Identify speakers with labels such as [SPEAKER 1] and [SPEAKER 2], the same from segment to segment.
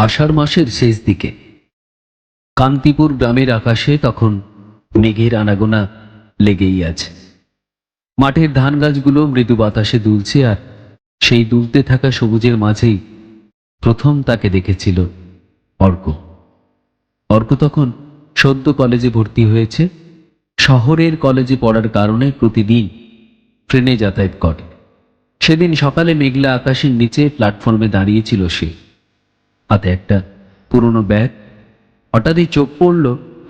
[SPEAKER 1] আষাঢ় মাসের শেষ দিকে। কান্তিপুর গ্রামের আকাশে তখন মেঘের আনাগোনা লেগেই আছে। মাঠের ধান গাছগুলো মৃদু বাতাসে দুলছে আর সেই দুলতে থাকা সবুজের মাঝেই প্রথম তাকে দেখেছিল অর্ক। অর্ক তখন সদ্য কলেজে ভর্তি হয়েছে। শহরের কলেজে পড়ার কারণে প্রতিদিন ট্রেনে যাতায়াত করে। সেদিন সকালে মেঘলা আকাশের নিচে প্ল্যাটফর্মে দাঁড়িয়েছিল সে। হাতে একটা পুরনো ব্যাগ। হঠাৎই চোখ পড়ল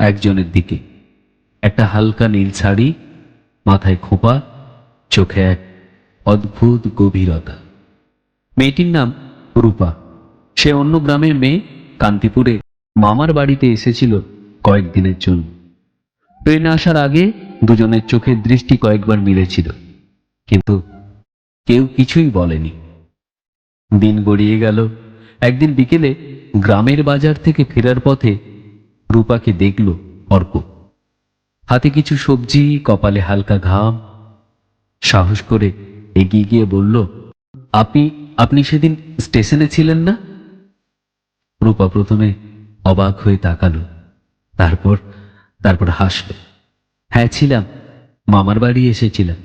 [SPEAKER 1] একজনের দিকে। একটা হালকা নীল শাড়ি, মাথায় খোপা, চোখে এক অদ্ভুত গভীরতা। মেয়েটির নাম রূপা। সে অন্য গ্রামের মেয়ে, কান্তিপুরে মামার বাড়িতে এসেছিল কয়েকদিনের জন্য। ট্রেনে আসার আগে দুজনের চোখের দৃষ্টি কয়েকবার মিলেছিল, কিন্তু কেউ কিছুই বলেনি। দিন গড়িয়ে গেল একদিন বিকেলে গ্রামের বাজার থেকে ফেরার পথে রূপাকে দেখল অর্ক। হাতে কিছু সবজি, কপালে হালকা ঘাম। সাহস করে এগিয়ে গিয়ে বলল, আপনি আপনি সেদিন স্টেশনে ছিলেন না? রূপা প্রথমে অবাক হয়ে তাকালো। তারপর তারপর হাসল। হ্যাঁ ছিলাম। মামার বাড়ি এসেছিলাম।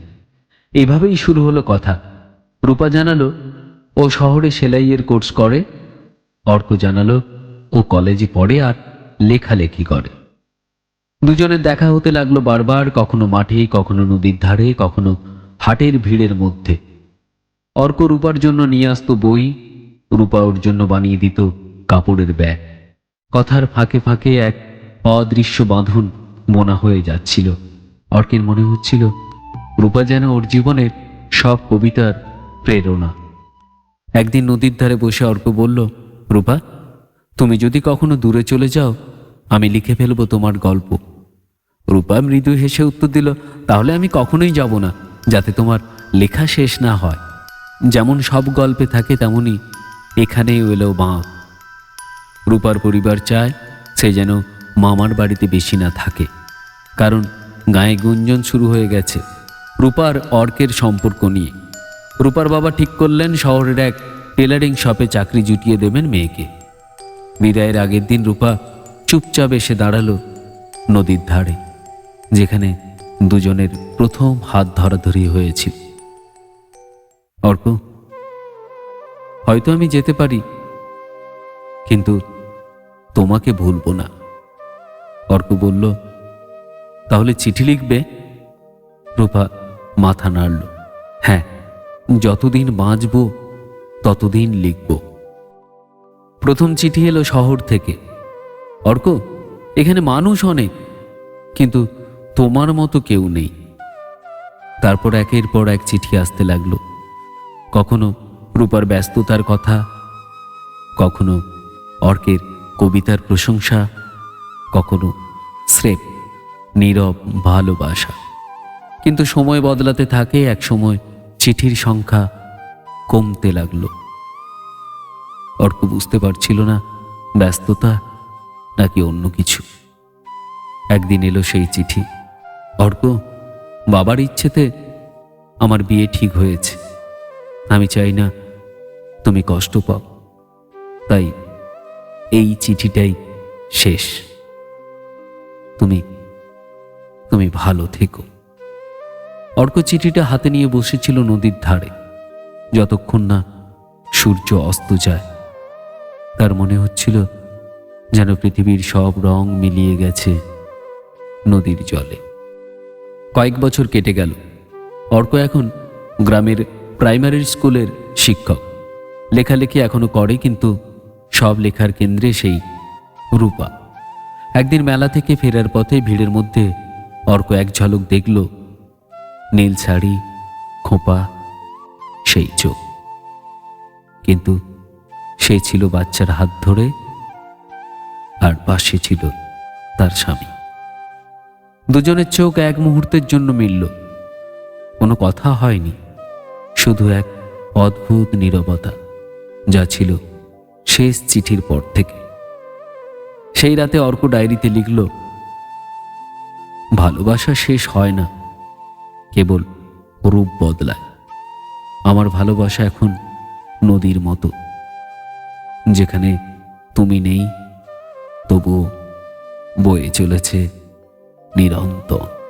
[SPEAKER 1] এভাবেই শুরু হলো কথা। রূপা জানালো, ও শহরে সেলাইয়ের কোর্স করে। অর্ক জানালো ও কলেজে পড়ে আর লেখালেখি করে। দুজনের দেখা হতে লাগল বারবার, কখনো মাঠে, কখনো নদীর ধারে, কখনো হাটের ভিড়ের মধ্যে। অর্ক রূপার জন্য নিয়ে আসতো বই, রূপা ওর জন্য বানিয়ে দিত কাপড়ের ব্যাগ। কথার ফাঁকে ফাঁকে এক অদৃশ্য বাঁধন মোনা হয়ে যাচ্ছিল। অর্কের মনে হচ্ছিল, রূপা যেন ওর জীবনের সব কবিতার প্রেরণা। একদিন নদীর ধারে বসে অর্ক বলল রূপা তুমি যদি কখনো দূরে চলে যাও, আমি লিখে ফেলব তোমার গল্প। রূপা মৃদু হেসে উত্তর দিল, তাহলে আমি কখনোই যাব না, যাতে তোমার লেখা শেষ না হয়। যেমন সব গল্পে থাকে তেমনই এখানেই এলো বাঁ রূপার পরিবার চায় সে যেন মামার বাড়িতে বেশি না থাকে, কারণ গায়ে গুঞ্জন শুরু হয়ে গেছে। রূপার অর্কের সম্পর্ক নিয়ে। রূপার বাবা ঠিক করলেন, শহরের এক টেলারিং শপে চাকরি জুটিয়ে দেবেন মেয়েকে। বিদায়ের আগের দিন রূপা চুপচাপ এসে দাঁড়াল নদীর ধারে, যেখানে দুজনের প্রথম হাত ধরাধরি হয়েছিল। অর্ক, হয়তো আমি যেতে পারি, কিন্তু তোমাকে ভুলবো না। অর্ক বলল, তাহলে চিঠি লিখবে? রূপা মাথা নাড়ল হ্যাঁ যতদিন বাঁচব ততদিন লিখব। প্রথম চিঠি এলো শহর থেকে। অর্ক, এখানে মানুষ অনেক, কিন্তু তোমার মতো কেউ নেই। তারপর একের পর এক চিঠি আসতে লাগল। কখনো রূপার ব্যস্ততার কথা, কখনো অর্কের কবিতার প্রশংসা, কখনো স্রেফ নীরব ভালোবাসা। কিন্তু সময় বদলাতে থাকে এক সময় চিঠির সংখ্যা কমতে লাগল। অর্ক বুঝতে পারছিল না ব্যস্ততা নাকি অন্য কিছু। একদিন এলো সেই চিঠি। অর্ক, বাবার ইচ্ছেতে আমার বিয়ে ঠিক হয়েছে। আমি চাই না তুমি কষ্ট পাও। তাই এই চিঠিটাই শেষ। তুমি তুমি ভালো থেকো। অর্ক চিঠিটা হাতে নিয়ে বসেছিল নদীর ধারে। যতক্ষণ না সূর্য অস্ত যায়। তার মনে হচ্ছিল যেন পৃথিবীর সব রং মিলিয়ে গেছে নদীর জলে। কয়েক বছর কেটে গেল। অর্ক এখন গ্রামের প্রাইমারি স্কুলের শিক্ষক। লেখালেখি এখনও করে কিন্তু সব লেখার কেন্দ্রে সেই রূপা। একদিন মেলা থেকে ফেরার পথে ভিড়ের মধ্যে অর্ক এক ঝলক দেখল নীল শাড়ি, খোঁপা সেই চোখ। কিন্তু সে ছিল বাচ্চার হাত ধরে আর পাশে ছিল তার স্বামী। দুজনের চোখ এক মুহূর্তের জন্য মিলল। কোনো কথা হয়নি, শুধু এক অদ্ভুত নীরবতা যা ছিল শেষ চিঠির পর থেকে। সেই রাতে অর্ক ডায়েরিতে লিখল, ভালোবাসা শেষ হয় না, কেবল রূপ বদলায়। আমার ভালোবাসা এখন নদীর মতো। যেখানে তুমি নেই তবু বয়ে চলেছে নিরন্তর।